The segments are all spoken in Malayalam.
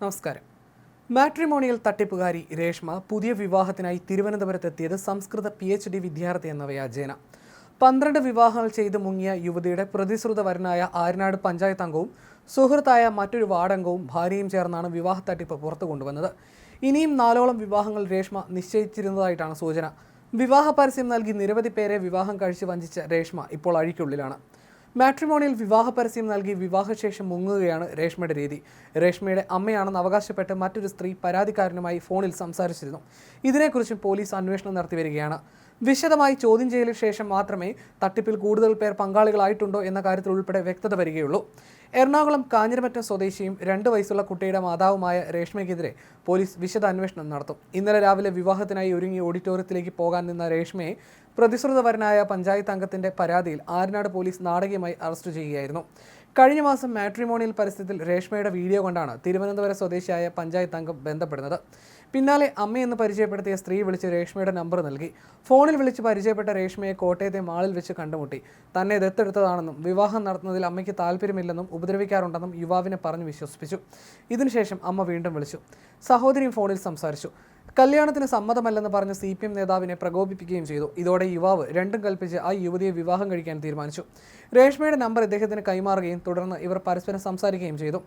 നമസ്കാരം. മാട്രിമോണിയൽ തട്ടിപ്പുകാരി രേഷ്മ പുതിയ വിവാഹത്തിനായി തിരുവനന്തപുരത്തെത്തിയത് സംസ്കൃത പി എച്ച് ഡി വിദ്യാർത്ഥി എന്ന വ്യാജേന പന്ത്രണ്ട് വിവാഹങ്ങൾ ചെയ്ത് മുങ്ങിയ യുവതിയുടെ പ്രതിശ്രുതവരനായ വരനായ ആരനാട് പഞ്ചായത്ത് അംഗവും സുഹൃത്തായ മറ്റൊരു വാർഡംഗവും ഭാര്യയും ചേർന്നാണ് വിവാഹ തട്ടിപ്പ് പുറത്തു കൊണ്ടുവന്നത്. ഇനിയും നാലോളം വിവാഹങ്ങൾ രേഷ്മ നിശ്ചയിച്ചിരുന്നതായിട്ടാണ് സൂചന. വിവാഹ പരസ്യം നൽകി നിരവധി പേരെ വിവാഹം കഴിച്ച് വഞ്ചിച്ച രേഷ്മ ഇപ്പോൾ അഴിക്കുള്ളിലാണ്. മാട്രിമോണിയൽ വിവാഹ പരസ്യം നൽകി വിവാഹശേഷം മുങ്ങുകയാണ് രേഷ്മയുടെ രീതി. രേഷ്മയുടെ അമ്മയാണെന്ന് അവകാശപ്പെട്ട് മറ്റൊരു സ്ത്രീ പരാതിക്കാരനുമായി ഫോണിൽ സംസാരിച്ചിരുന്നു. ഇതിനെക്കുറിച്ചും പോലീസ് അന്വേഷണം നടത്തി വരികയാണ്. വിശദമായി ചോദ്യം ചെയ്യലിന് ശേഷം മാത്രമേ തട്ടിപ്പിൽ കൂടുതൽ പേർ പങ്കാളികളായിട്ടുണ്ടോ എന്ന കാര്യത്തിൽ ഉൾപ്പെടെ വ്യക്തത വരികയുള്ളൂ. എറണാകുളം കാഞ്ഞിരമറ്റം സ്വദേശിയും രണ്ട് വയസ്സുള്ള കുട്ടിയുടെ മാതാവുമായ രേഷ്മയ്ക്കെതിരെ പോലീസ് വിശദ അന്വേഷണം നടത്തും. ഇന്നലെ രാവിലെ വിവാഹത്തിനായി ഒരുങ്ങി ഓഡിറ്റോറിയത്തിലേക്ക് പോകാൻ നിന്ന രേഷ്മയെ പ്രതിശ്രുതവരനായ പഞ്ചായത്ത് അംഗത്തിന്റെ പരാതിയിൽ ആറിനാട് പോലീസ് നാടകീയമായി അറസ്റ്റ് ചെയ്യുകയായിരുന്നു. കഴിഞ്ഞ മാസം മാട്രിമോണിയൽ പരിസ്ഥിതിയിൽ രേഷ്മയുടെ വീഡിയോ കൊണ്ടാണ് തിരുവനന്തപുരം സ്വദേശിയായ പഞ്ചായത്ത് അംഗം ബന്ധപ്പെടുന്നത്. പിന്നാലെ അമ്മയെന്ന് പരിചയപ്പെടുത്തിയ സ്ത്രീ വിളിച്ച് രേഷ്മയുടെ നമ്പർ നൽകി. ഫോണിൽ വിളിച്ച് പരിചയപ്പെട്ട രേഷ്മയെ കോട്ടയത്തെ മാളിൽ വെച്ച് കണ്ടുമുട്ടി. തന്നെ ദത്തെടുത്തതാണെന്നും വിവാഹം നടത്തുന്നതിൽ അമ്മയ്ക്ക് താല്പര്യമില്ലെന്നും ഉപദ്രവിക്കാറുണ്ടെന്നും യുവാവിനെ പറഞ്ഞു വിശ്വസിപ്പിച്ചു. ഇതിനുശേഷം അമ്മ വീണ്ടും വിളിച്ചു. സഹോദരിയും ഫോണിൽ സംസാരിച്ചു. കല്യാണത്തിന് സമ്മതമല്ലെന്ന് പറഞ്ഞ് സി പി എം നേതാവിനെ പ്രകോപിപ്പിക്കുകയും ചെയ്തു. ഇതോടെ യുവാവ് രണ്ടും കൽപ്പിച്ച് ആ യുവതിയെ വിവാഹം കഴിക്കാൻ തീരുമാനിച്ചു. രേഷ്മയുടെ നമ്പർ ഇദ്ദേഹത്തിന് കൈമാറുകയും തുടർന്ന് ഇവർ പരസ്പരം സംസാരിക്കുകയും ചെയ്തു.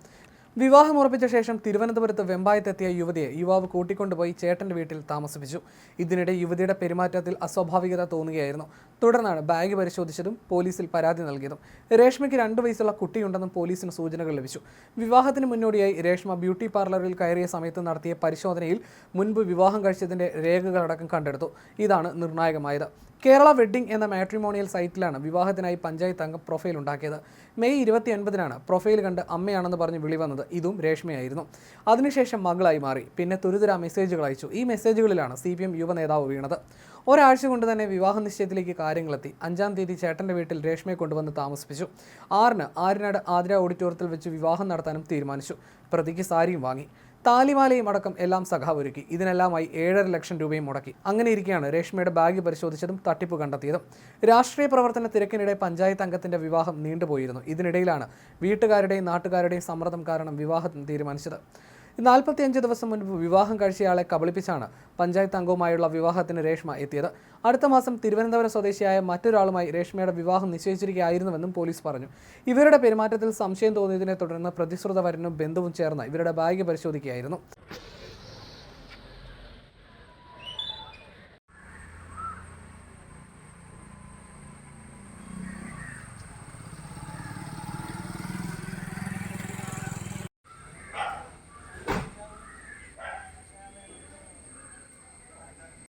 വിവാഹം ഉറപ്പിച്ച ശേഷം തിരുവനന്തപുരത്ത് വെമ്പായത്തെത്തിയ യുവതിയെ യുവാവ് കൂട്ടിക്കൊണ്ടുപോയി ചേട്ടന്റെ വീട്ടിൽ താമസിപ്പിച്ചു. ഇതിനിടെ യുവതിയുടെ പെരുമാറ്റത്തിൽ അസ്വാഭാവികത തോന്നുകയായിരുന്നു. തുടർന്നാണ് ബാഗ് പരിശോധിച്ചതും പോലീസിൽ പരാതി നൽകിയതും. രേഷ്മയ്ക്ക് രണ്ടു വയസ്സുള്ള കുട്ടിയുണ്ടെന്നും പോലീസിന് സൂചനകൾ ലഭിച്ചു. വിവാഹത്തിന് മുന്നോടിയായി രേഷ്മ ബ്യൂട്ടി പാർലറിൽ കയറിയ സമയത്ത് നടത്തിയ പരിശോധനയിൽ മുൻപ് വിവാഹം കഴിച്ചതിന്റെ രേഖകളടക്കം കണ്ടെടുത്തു. ഇതാണ് നിർണായകമായത്. കേരള വെഡ്ഡിംഗ് എന്ന മാട്രിമോണിയൽ സൈറ്റിലാണ് വിവാഹത്തിനായി പഞ്ചായത്ത് അംഗം പ്രൊഫൈൽ ഉണ്ടാക്കിയത്. മെയ് ഇരുപത്തി ഒൻപതിനാണ് പ്രൊഫൈൽ കണ്ട് അമ്മയാണെന്ന് പറഞ്ഞ് വിളി വന്നത് ഇതും രേഷ്മയായിരുന്നു. അതിനുശേഷം മകളായി മാറി. പിന്നെ തുരുതര മെസ്സേജുകൾ അയച്ചു. ഈ മെസ്സേജുകളിലാണ് സി പി എം യുവ നേതാവ് വീണത്. ഒരാഴ്ച കൊണ്ട് തന്നെ വിവാഹ നിശ്ചയത്തിലേക്ക് കാര്യങ്ങളെത്തി. അഞ്ചാം തീയതി ചേട്ടന്റെ വീട്ടിൽ രേഷ്മയെ കൊണ്ടുവന്ന് താമസിപ്പിച്ചു. ആറിന് ആരിനാട് ആതിര ഓഡിറ്റോറിയത്തിൽ വെച്ച് വിവാഹം നടത്താനും തീരുമാനിച്ചു. പ്രതിക്ക് സാരിയും വാങ്ങി. താലിമാലയും അടക്കം എല്ലാം സഖാവ് ഒരുക്കി. ഇതിനെല്ലാമായി ഏഴര ലക്ഷം രൂപയും മുടക്കി. അങ്ങനെ ഇരിക്കെയാണ് രേഷ്മയുടെ ബാഗ് പരിശോധിച്ചതും തട്ടിപ്പ് കണ്ടെത്തിയതും. രാഷ്ട്രീയ പ്രവർത്തന തിരക്കിനിടെ പഞ്ചായത്ത് അംഗത്തിന്റെ വിവാഹം നീണ്ടുപോയിരുന്നു. ഇതിനിടയിലാണ് വീട്ടുകാരുടെയും നാട്ടുകാരുടെയും സമ്മർദ്ദം കാരണം വിവാഹം തീരുമാനിച്ചത്. നാൽപ്പത്തിയഞ്ച് ദിവസം മുൻപ് വിവാഹം കഴിച്ചയാളെ കബളിപ്പിച്ചാണ് പഞ്ചായത്ത് അംഗവുമായുള്ള വിവാഹത്തിന് രേഷ്മ എത്തിയത്. അടുത്ത മാസം തിരുവനന്തപുരം സ്വദേശിയായ മറ്റൊരാളുമായി രേഷ്മയുടെ വിവാഹം നിശ്ചയിച്ചിരിക്കുകയായിരുന്നുവെന്നും പോലീസ് പറഞ്ഞു. ഇവരുടെ പെരുമാറ്റത്തിൽ സംശയം തോന്നിയതിനെ തുടർന്ന് പ്രതിശ്രുത വരനും ബന്ധുവും ചേർന്ന് ഇവരുടെ ബാഗ് പരിശോധിക്കുകയായിരുന്നു.